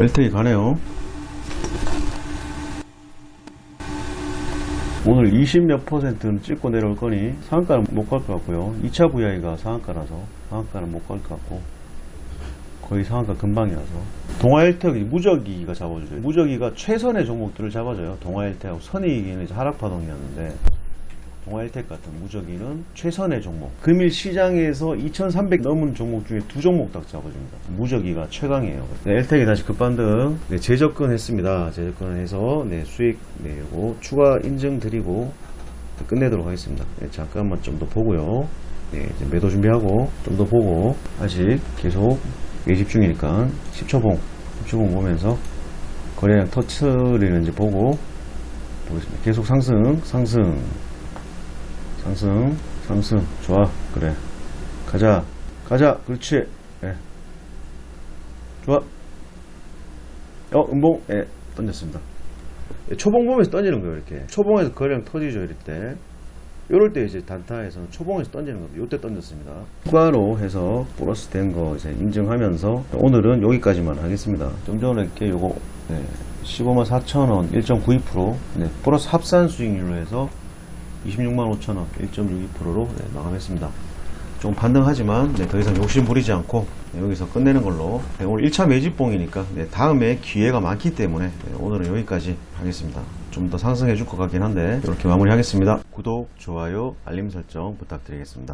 LTE 가네요. 오늘 20몇 퍼센트는 찍고 내려올 거니 상한가는 못 갈 것 같고요. 2차 VI가 상한가라서 상한가는 못 갈 것 같고 거의 상한가 금방이라서 동아 헬텍이 무적이가 잡아줘요. 무적이가 최선의 종목들을 잡아줘요. 동아 헬텍하고 선의기는 이제 하락 파동이었는데 동아 헬텍 같은 무적이는 최선의 종목. 금일 시장에서 2,300 넘은 종목 중에 두 종목 딱 잡아줍니다. 무적이가 최강이에요. 네, 헬텍이 다시 급반등. 네, 재접근했습니다. 재접근해서 네, 수익 네, 요거 추가 인증 드리고 끝내도록 하겠습니다. 네, 잠깐만 좀 더 보고요. 네, 이제 매도 준비하고 좀 더 보고 아직 계속 예집 중이니까 10초봉 10초봉 보면서 거래량 터트리는지 보고 보겠습니다. 계속 상승 상승 상승 상승. 좋아. 그래. 가자. 가자. 그렇지. 예. 좋아. 어 음봉. 예 던졌습니다. 예, 초봉 보면서 던지는 거예요 이렇게. 초봉에서 거래량 터지죠 이럴 때. 이럴 때 이제 단타에서 초봉에서 던지는 겁니다. 이때 던졌습니다. 추가로 해서 플러스 된 거 이제 인증하면서 오늘은 여기까지만 하겠습니다. 좀 전에 이렇게 요거 네, 15만 4천 원 1.92% 네, 플러스 합산 수익률로 해서 26만 5천 원 1.62%로 네, 마감했습니다. 좀 반등하지만 네, 더 이상 욕심 부리지 않고 네, 여기서 끝내는 걸로 네, 오늘 1차 매집봉이니까 네, 다음에 기회가 많기 때문에 네, 오늘은 여기까지 하겠습니다. 좀 더 상승해 줄 것 같긴 한데 이렇게 마무리하겠습니다. 구독, 좋아요, 알림 설정 부탁드리겠습니다.